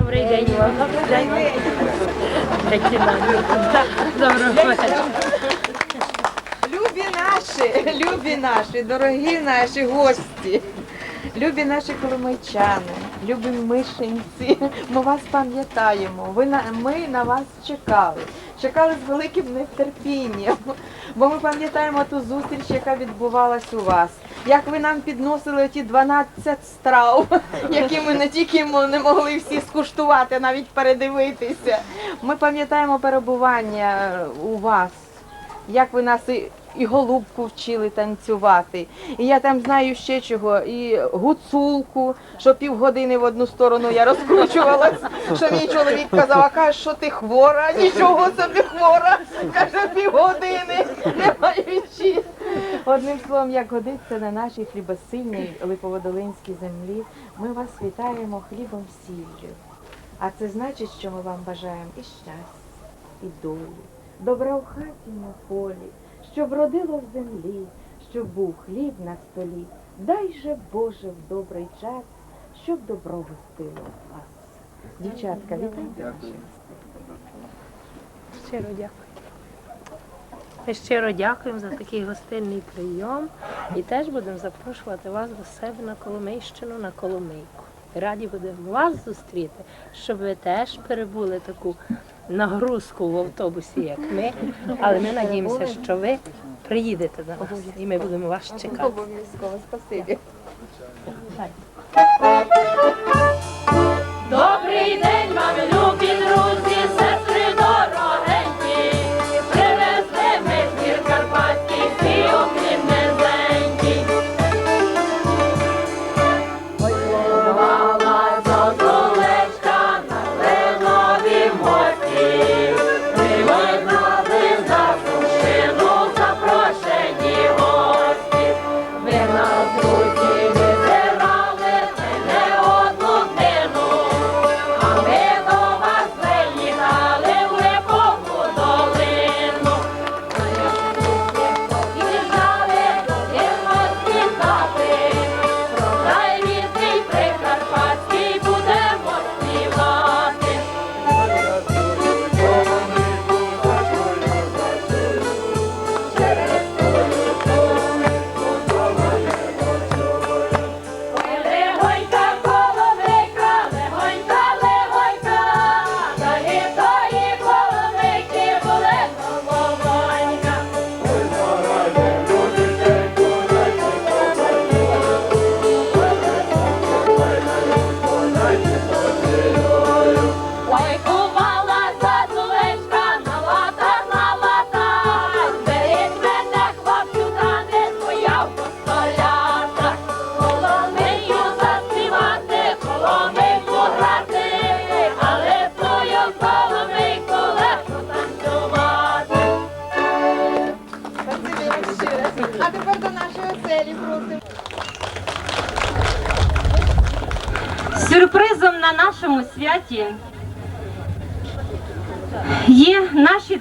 Добрий день. Добрий день. Доброго вечора. Любі наші, любі наші, дорогі наші гості, любі наші коломийчани, любі мишенці, ми вас пам'ятаємо. Ви на ми на вас чекали. Чекали з великим нетерпінням, бо ми пам'ятаємо ту зустріч, яка відбувалась у вас. Як ви нам підносили ті 12 страв, які ми не тільки не могли всі скуштувати, навіть передивитися. Ми пам'ятаємо перебування е, у вас як ви нас і, голубку вчили танцювати. І я там знаю ще чого, і гуцулку, що півгодини в одну сторону я розкручувалась, що мій чоловік казав, а каже, що ти хвора, нічого собі хвора, каже, півгодини, не маючи. Одним словом, як годиться на нашій хлібосильній липоводолинській землі, ми вас вітаємо хлібом сіллю. А це значить, що ми вам бажаємо і щастя, і долі, добра у хаті на полі, щоб родило в землі, щоб був хліб на столі. Дай же Боже в добрий час, щоб добро гостило вас. Дівчатка, вітайте. Щиро дякую. Ми щиро дякуємо за такий гостинний прийом і теж будемо запрошувати вас до себе на Коломийщину, на Коломийку. Раді будемо вас зустріти, щоб ви теж перебули таку нагрузку в автобусі, як ми. Але ми надіємося, що ви приїдете до нас і ми будемо вас чекати. Обов'язково, спасибі.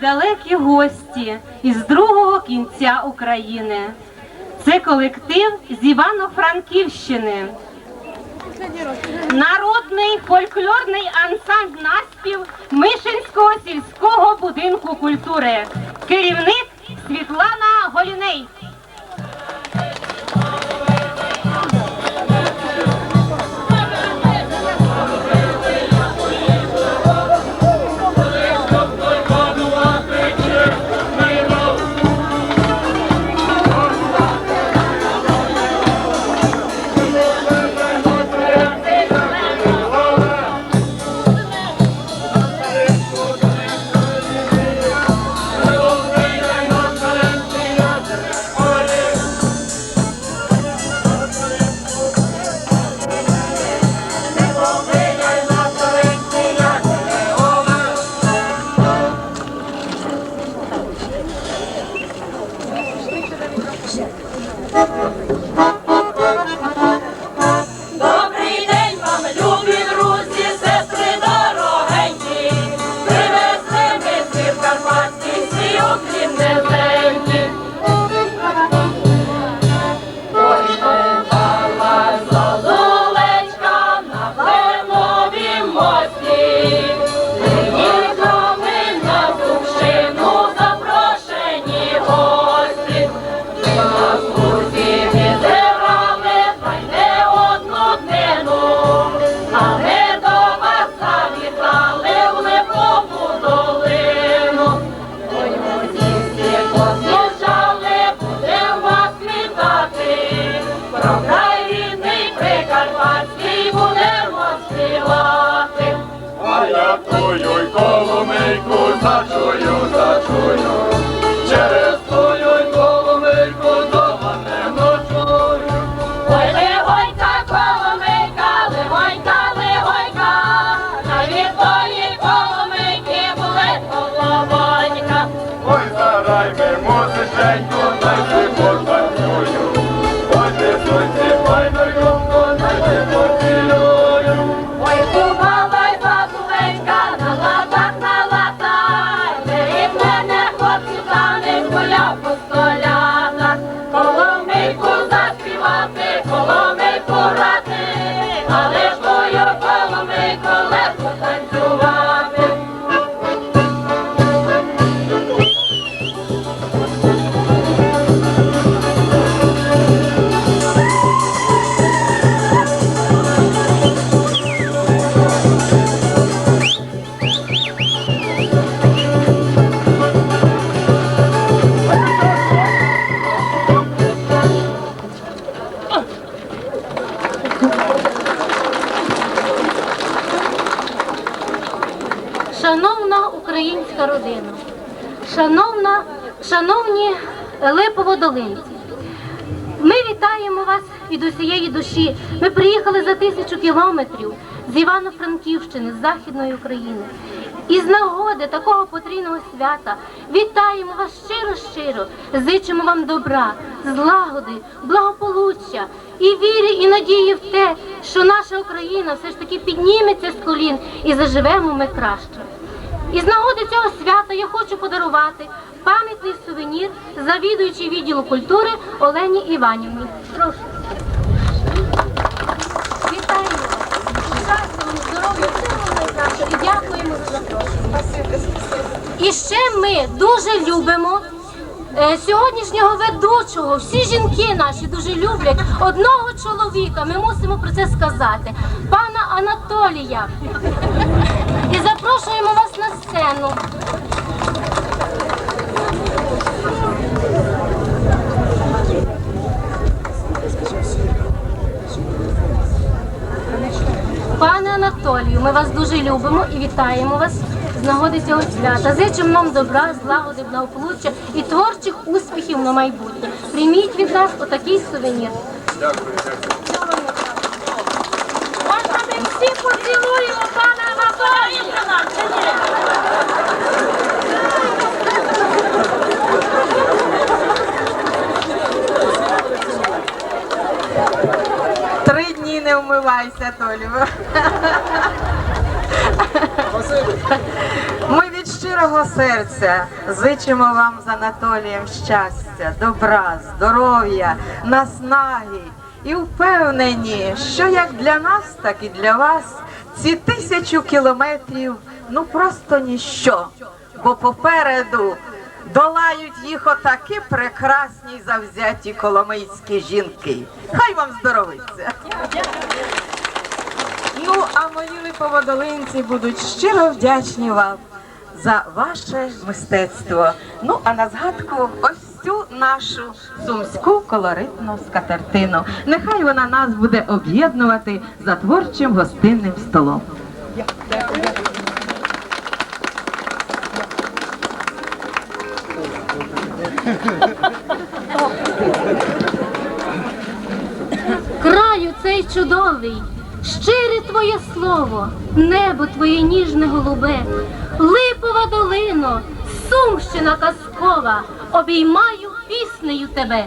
Далекі гості із другого кінця України. Це колектив з Івано-Франківщини. Народний фольклорний ансамбль наспів Мишинського сільського будинку культури. Керівник Світлана Голіней. 是 я й коломийку зачую, зачую. Липоводолинці, ми вітаємо вас від усієї душі. Ми приїхали за тисячу кілометрів з Івано-Франківщини, з Західної України. І з нагоди такого потрійного свята вітаємо вас щиро-щиро, зичимо вам добра, злагоди, благополуччя і вірі, і надії в те, що наша Україна все ж таки підніметься з колін і заживемо ми краще. І з нагоди цього свята я хочу подарувати пам'ятний сувенір завідуючій відділу культури Олені Іванівні. Прошу. Вітаємо здоров'я, і дякуємо за запрошення. І ще ми дуже любимо е, сьогоднішнього ведучого. Всі жінки наші дуже люблять одного чоловіка. Ми мусимо про це сказати. Пана Анатолія. І запрошуємо вас на сцену. Пане Анатолію, ми вас дуже любимо і вітаємо вас з нагоди цього свята. Зичимо нам добра, злагоди, благополуччя і творчих успіхів на майбутнє. Прийміть від нас отакий сувенір. Дякую, дякую. Можна ми всі поцілуємо пана Анатолія? Дні не вмивайся, Толю. Ми від щирого серця зичимо вам з Анатолієм щастя, добра, здоров'я, наснаги і впевнені, що як для нас, так і для вас ці тисячу кілометрів ну просто ніщо, бо попереду долають їх отакі прекрасні завзяті коломийські жінки. Хай вам здоровиться! Ну, а мої липоводолинці будуть щиро вдячні вам за ваше мистецтво. Ну, а на згадку ось цю нашу сумську колоритну скатертину. Нехай вона нас буде об'єднувати за творчим гостинним столом. Краю цей чудовий, щире твоє слово, небо твоє ніжне голубе, липова долино, сумщина казкова, обіймаю піснею тебе.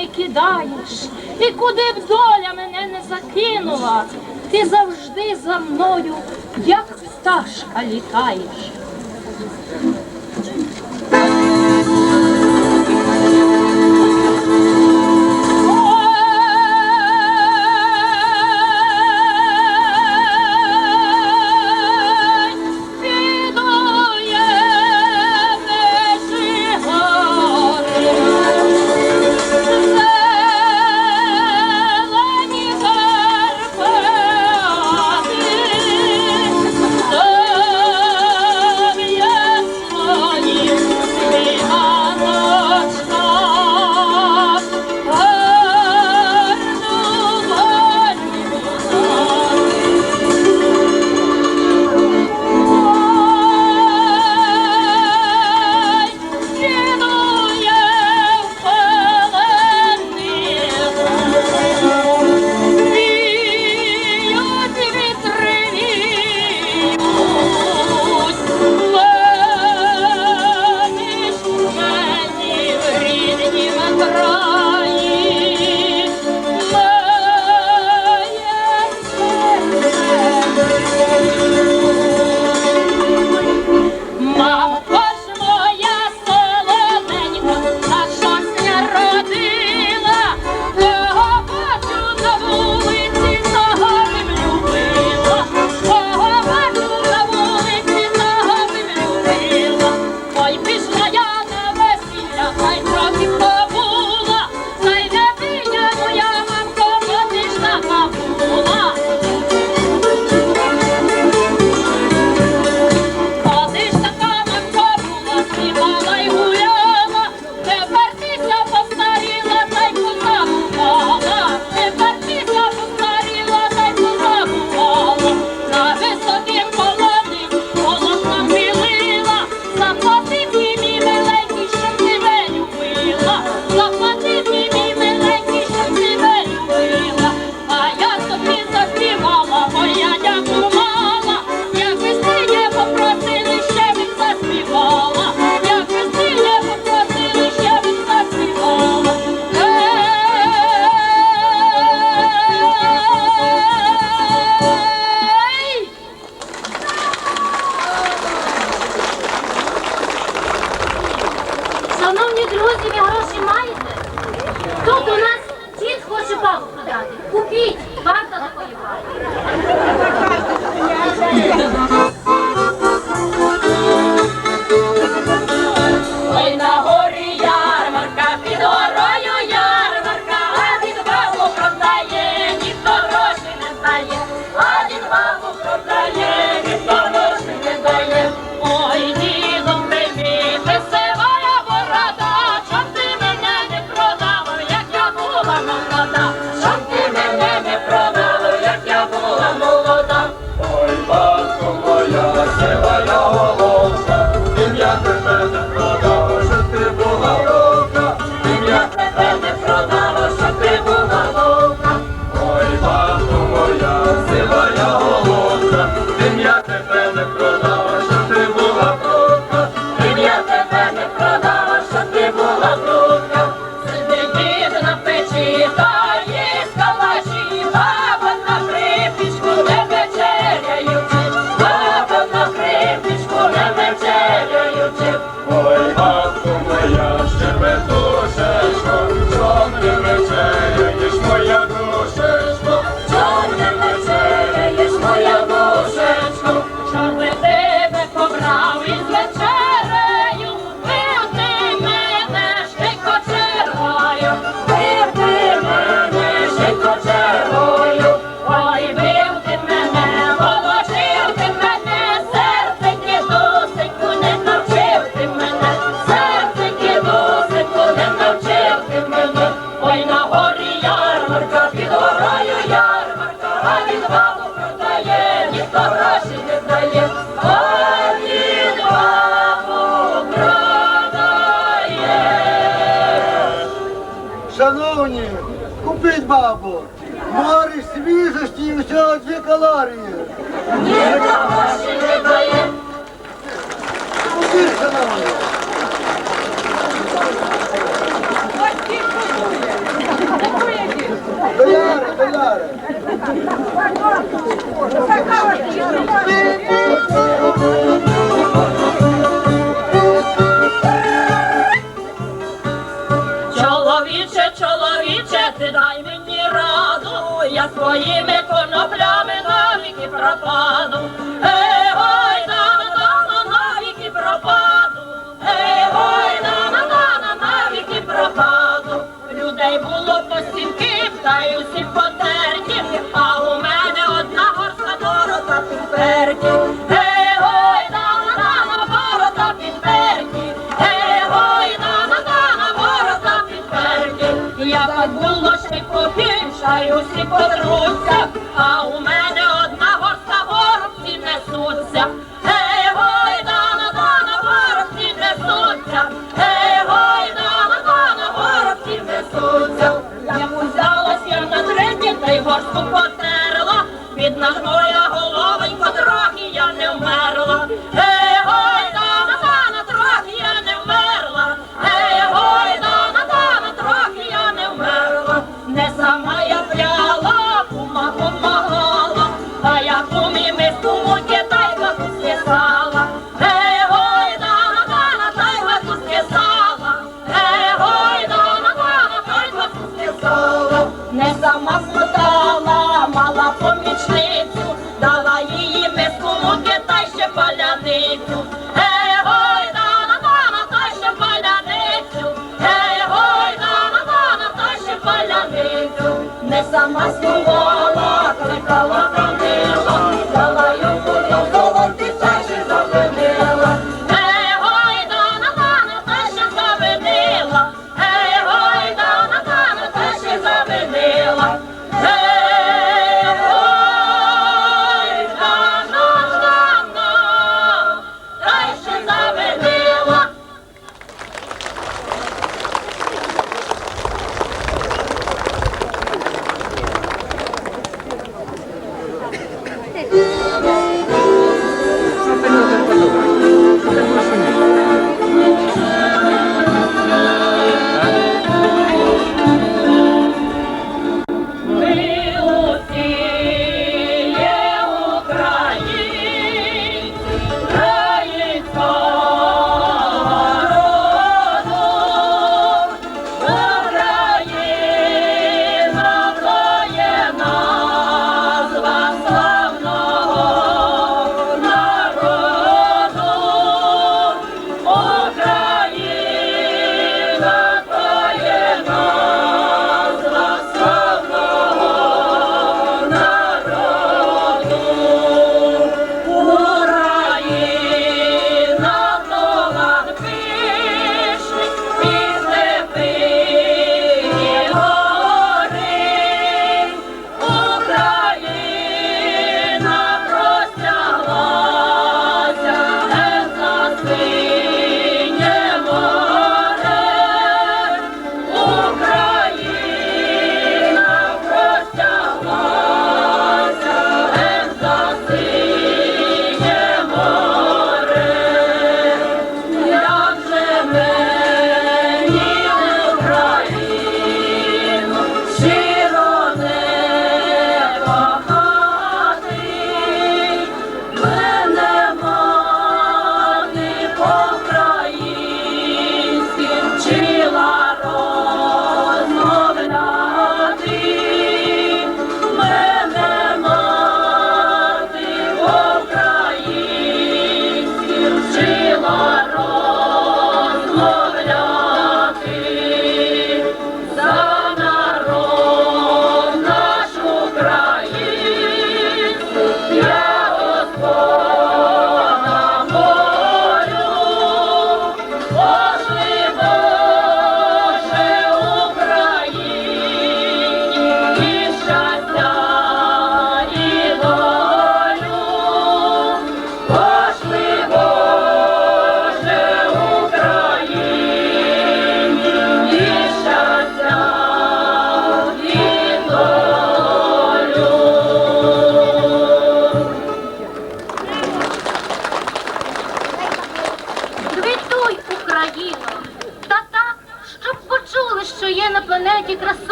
не кидаєш, і куди б доля мене не закинула, ти завжди за мною, як пташка літаєш.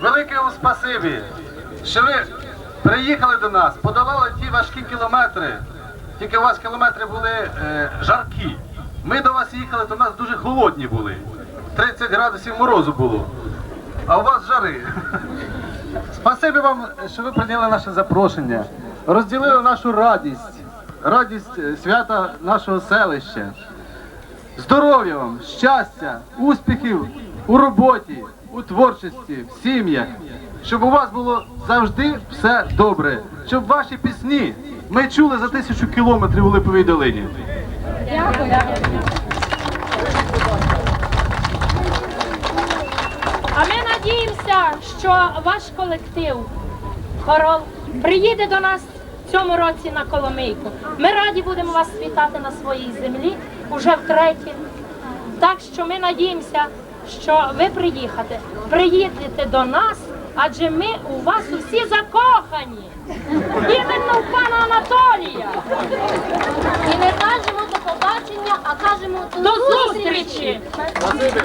Велике вам спасибі, що ви приїхали до нас, подолали ті важкі кілометри. Тільки у вас кілометри були е, жаркі. Ми до вас їхали, то нас дуже холодні були. 30 градусів морозу було. А у вас жари. Спасибі вам, що ви прийняли наше запрошення, розділили нашу радість, радість е, свята нашого селища. Здоров'я вам, щастя, успіхів у роботі, у творчості, в сім'ях, щоб у вас було завжди все добре, щоб ваші пісні ми чули за тисячу кілометрів у Липовій долині. А ми надіємося, що ваш колектив хорол приїде до нас в цьому році на Коломийку. Ми раді будемо вас вітати на своїй землі уже втретє. Так що ми надіємося, що ви приїхате, приїдете до нас, адже ми у вас усі закохані. Іменно в пана Анатолія. І не кажемо до побачення, а кажемо До зустрічі! Спасибі.